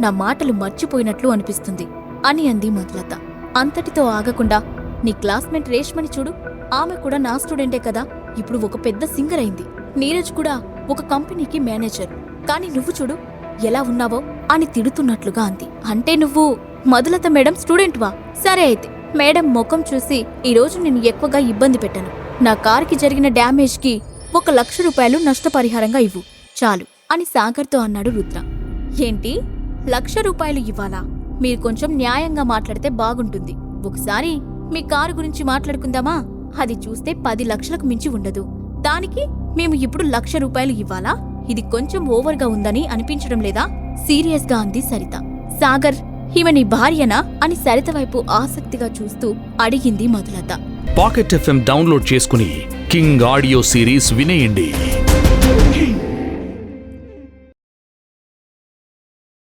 నా మాటలు మర్చిపోయినట్లు అనిపిస్తుంది అని అంది మధులత. అంతటితో ఆగకుండా నీ క్లాస్మేట్ రేష్మని చూడు. ఆమె కూడా నా స్టూడెంటే కదా. ఇప్పుడు ఒక పెద్ద సింగర్ అయింది. నీరజ్ కూడా ఒక కంపెనీకి మేనేజర్. కానీ నువ్వు చూడు ఎలా ఉన్నావో అని తిడుతున్నట్లుగా అంది. అంటే నువ్వు మధులత మేడం స్టూడెంట్వా సరే అయితే మేడం ముఖం చూసి ఈరోజు నేను ఎక్కువగా ఇబ్బంది పెట్టాను. నా కారుకి జరిగిన డ్యామేజ్కి ఒక లక్ష రూపాయలు నష్టపరిహారంగా ఇవ్వు. చాలు అని సాగర్తో అన్నాడు రుద్ర. ఏంటి? లక్ష రూపాయలు ఇవ్వాలా? మీరు కొంచెం న్యాయంగా మాట్లాడితే బాగుంటుంది. ఒకసారి మీ కారు గురించి మాట్లాడుకుందామా? అది చూస్తే పది లక్షలకు మించి ఉండదు. దానికి మేము ఇప్పుడు లక్ష రూపాయలు ఇవ్వాలా? ఇది కొంచెం ఓవర్గా ఉందని అనిపించడం లేదా? సీరియస్గా అంది సరిత. సాగర్ ఈమె నీ భార్యనా? అని సరిత వైపు ఆసక్తిగా చూస్తూ అడిగింది మధులత. పాకెట్ ఎఫ్ఎం డౌన్లోడ్ చేసుకుని కింగ్ ఆడియో సిరీస్ వినేయండి.